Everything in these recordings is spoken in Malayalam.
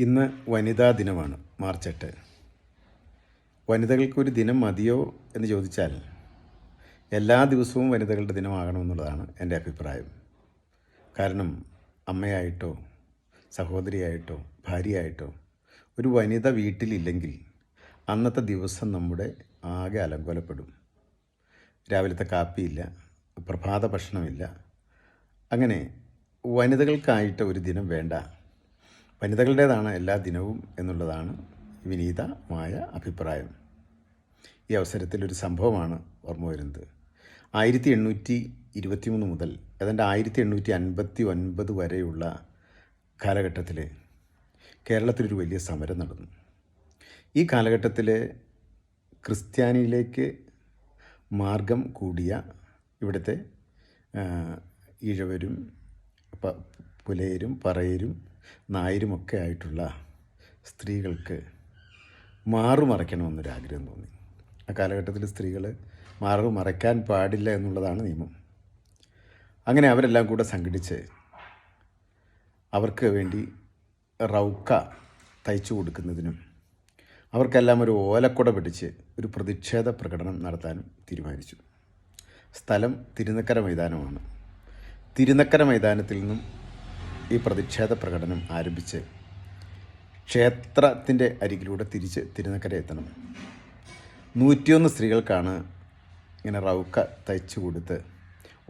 ഇന്ന് വനിതാ ദിനമാണ് മാർച്ച് എട്ട്. വനിതകൾക്കൊരു ദിനം മതിയോ എന്ന് ചോദിച്ചാൽ എല്ലാ ദിവസവും വനിതകളുടെ ദിനമാകണമെന്നുള്ളതാണ് എന്റെ അഭിപ്രായം. കാരണം അമ്മയായിട്ടോ സഹോദരിയായിട്ടോ ഭാര്യയായിട്ടോ ഒരു വനിത വീട്ടിലില്ലെങ്കിൽ അന്നത്തെ ദിവസം നമ്മുടെ ആകെ അലങ്കോലപ്പെടും. രാവിലത്തെ കാപ്പിയില്ല പ്രഭാത ഭക്ഷണമില്ല. അങ്ങനെ വനിതകൾക്കായിട്ട് ഒരു ദിനം വേണ്ട. വനിതകളുടേതാണ് എല്ലാ ദിനവും എന്നുള്ളതാണ് വിനീതമായ അഭിപ്രായം. ഈ അവസരത്തിൽ ഒരു സംഭവമാണ് ഓർമ്മ വരുന്നത്. ആയിരത്തി എണ്ണൂറ്റി ഇരുപത്തിമൂന്ന് മുതൽ ഏതാണ്ട് ആയിരത്തി എണ്ണൂറ്റി അൻപത്തി ഒൻപത് വരെയുള്ള കാലഘട്ടത്തിൽ കേരളത്തിലൊരു വലിയ സമരം നടന്നു. ഈ കാലഘട്ടത്തിൽ ക്രിസ്ത്യാനിയിലേക്ക് മാർഗം കൂടിയ ഇവിടുത്തെ ഈഴവരും പ- പുലയരും പറയരും നായരുമൊക്കെ ആയിട്ടുള്ള സ്ത്രീകൾക്ക് മാറുമറയ്ക്കണമെന്നൊരു ആഗ്രഹം തോന്നി. ആ കാലഘട്ടത്തിൽ സ്ത്രീകൾ മാറു മറയ്ക്കാൻ പാടില്ല എന്നുള്ളതാണ് നിയമം. അങ്ങനെ അവരെല്ലാം കൂടെ സംഘടിച്ച് അവർക്ക് വേണ്ടി റൗക്ക തയ്ച്ചു കൊടുക്കുന്നതിനും അവർക്കെല്ലാം ഒരു ഓലക്കുട പിടിച്ച് ഒരു പ്രതിഷേധ പ്രകടനം നടത്താനും തീരുമാനിച്ചു. സ്ഥലം തിരുനക്കര മൈതാനമാണ്. തിരുനക്കര മൈതാനത്തിൽ നിന്നും ഈ പ്രതിഷേധ പ്രകടനം ആരംഭിച്ച് ക്ഷേത്രത്തിന്റെ അരികിലൂടെ തിരിച്ച് തിരുനക്കര എത്തണം. നൂറ്റിയൊന്ന് സ്ത്രീകൾക്കാണ് ഇങ്ങനെ റൗക്ക തയ്ച്ചു കൊടുത്ത്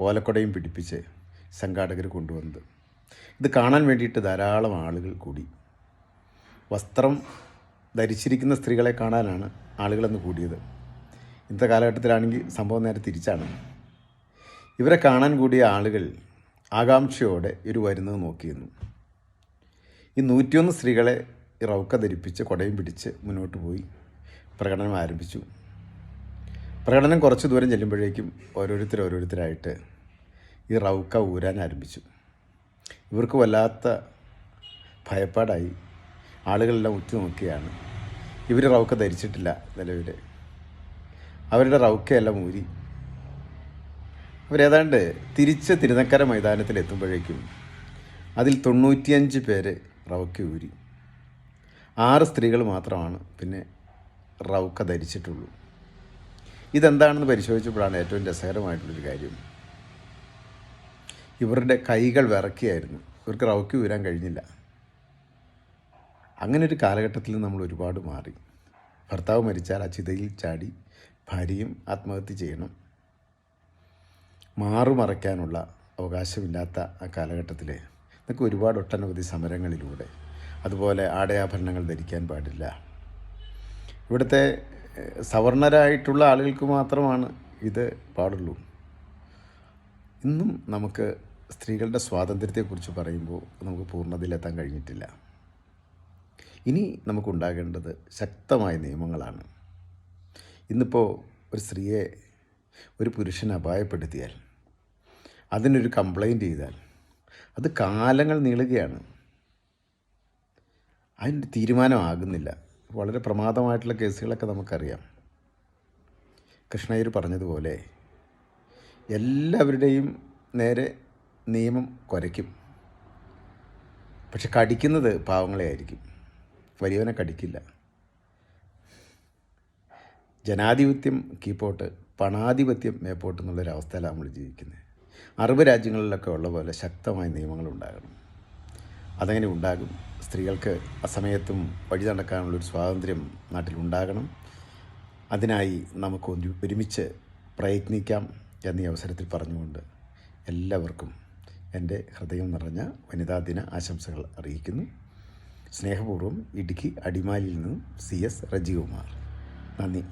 ഓലക്കൊടയും പിടിപ്പിച്ച് സംഘാടകർ കൊണ്ടുവന്നത്. ഇത് കാണാൻ വേണ്ടിയിട്ട് ധാരാളം ആളുകൾ കൂടി. വസ്ത്രം ധരിച്ചിരിക്കുന്ന സ്ത്രീകളെ കാണാനാണ് ആളുകളെന്ന് കൂടിയത്. ഇന്നത്തെ കാലഘട്ടത്തിലാണെങ്കിൽ സംഭവം നേരെ തിരിച്ചാണ്. ഇവരെ കാണാൻ കൂടിയ ആളുകൾ ആകാംക്ഷയോടെ ഇവർ വരുന്നത് നോക്കിയിരുന്നു. ഈ നൂറ്റിയൊന്ന് സ്ത്രീകളെ റൗക്ക ധരിപ്പിച്ച് കൊടയും പിടിച്ച് മുന്നോട്ട് പോയി. പ്രകടനം ആരംഭിച്ചു. പ്രകടനം കുറച്ച് ദൂരം ചെല്ലുമ്പോഴേക്കും ഓരോരുത്തർ ഓരോരുത്തരായിട്ട് ഈ റൗക്ക ഊരാൻ ആരംഭിച്ചു. ഇവർക്ക് വല്ലാത്ത ഭയപ്പാടായി. ആളുകളെല്ലാം ഉറ്റുനോക്കിയാണ് ഇവർ റൗക്ക ധരിച്ചിട്ടില്ല നിലവിൽ അവരുടെ റൗക്കയെല്ലാം ഊരി അവരേതാണ്ട് തിരിച്ച് തിരുനക്കര മൈതാനത്തിൽ എത്തുമ്പോഴേക്കും അതിൽ തൊണ്ണൂറ്റിയഞ്ച് പേര് റൗക്ക ഊരി. ആറ് സ്ത്രീകൾ മാത്രമാണ് പിന്നെ റൗക്ക ധരിച്ചിട്ടുള്ളൂ. ഇതെന്താണെന്ന് പരിശോധിച്ചപ്പോഴാണ് ഏറ്റവും രസകരമായിട്ടുള്ളൊരു കാര്യം. ഇവരുടെ കൈകൾ വിറക്കിയായിരുന്നു. ഇവർക്ക് റൗക്കി ഊരാൻ കഴിഞ്ഞില്ല. അങ്ങനെ ഒരു കാലഘട്ടത്തിൽ നമ്മൾ ഒരുപാട് മാറി. ഭർത്താവ് മരിച്ചാൽ ആ ചിതയിൽ ചാടി ഭാര്യയും ആത്മഹത്യ ചെയ്യണം. മാറുമറയ്ക്കാനുള്ള അവകാശമില്ലാത്ത ആ കാലഘട്ടത്തിൽ നമുക്ക് ഒരുപാട് ഒട്ടനവധി സമരങ്ങളിലൂടെ അതുപോലെ ആടയാഭരണങ്ങൾ ധരിക്കാൻ പാടില്ല. ഇവിടുത്തെ സവർണരായിട്ടുള്ള ആളുകൾക്ക് മാത്രമാണ് ഇത് പാടുള്ളൂ. ഇന്നും നമുക്ക് സ്ത്രീകളുടെ സ്വാതന്ത്ര്യത്തെക്കുറിച്ച് പറയുമ്പോൾ നമുക്ക് പൂർണതയിലെത്താൻ കഴിഞ്ഞിട്ടില്ല. ഇനി നമുക്കുണ്ടാകേണ്ടത് ശക്തമായ നിയമങ്ങളാണ്. ഇന്നിപ്പോൾ ഒരു സ്ത്രീയെ ഒരു പുരുഷൻ അപായപ്പെടുത്തിയാൽ അതിനൊരു കംപ്ലൈന്റ് ചെയ്താൽ അത് കാലങ്ങൾ നീളുകയാണ്. അതിന്റെ തീരുമാനമാകുന്നില്ല. വളരെ പ്രമാദമായിട്ടുള്ള കേസുകളൊക്കെ നമുക്കറിയാം. കൃഷ്ണയ്യർ പറഞ്ഞതുപോലെ എല്ലാവരുടെയും നേരെ നിയമം കുരയ്ക്കും. പക്ഷെ കടിക്കുന്നത് പാവങ്ങളെ ആയിരിക്കും. വലിയവനെ കടിക്കില്ല. ജനാധിപത്യം കീപ്പോട്ട് പണാധിപത്യം മേപ്പോട്ട് എന്നുള്ളൊരവസ്ഥയിലാണ് നമ്മൾ ജീവിക്കുന്നത്. അറബ് രാജ്യങ്ങളിലൊക്കെ ഉള്ള പോലെ ശക്തമായ നിയമങ്ങൾ ഉണ്ടാകണം അതങ്ങനെ ഉണ്ടാകും? സ്ത്രീകൾക്ക് അസമയത്തും വഴി നടക്കാനുള്ളൊരു സ്വാതന്ത്ര്യം നാട്ടിലുണ്ടാകണം അതിനായി നമുക്ക് ഒരു- ഒരുമിച്ച് പ്രയത്നിക്കാം എന്നീ അവസരത്തിൽ പറഞ്ഞുകൊണ്ട് എല്ലാവർക്കും എന്റെ ഹൃദയം നിറഞ്ഞ വനിതാ ദിന ആശംസകൾ അറിയിക്കുന്നു. സ്നേഹപൂർവം ഇടുക്കി അടിമാലിയിൽ നിന്നും സി എസ് റജികുമാർ നന്ദി.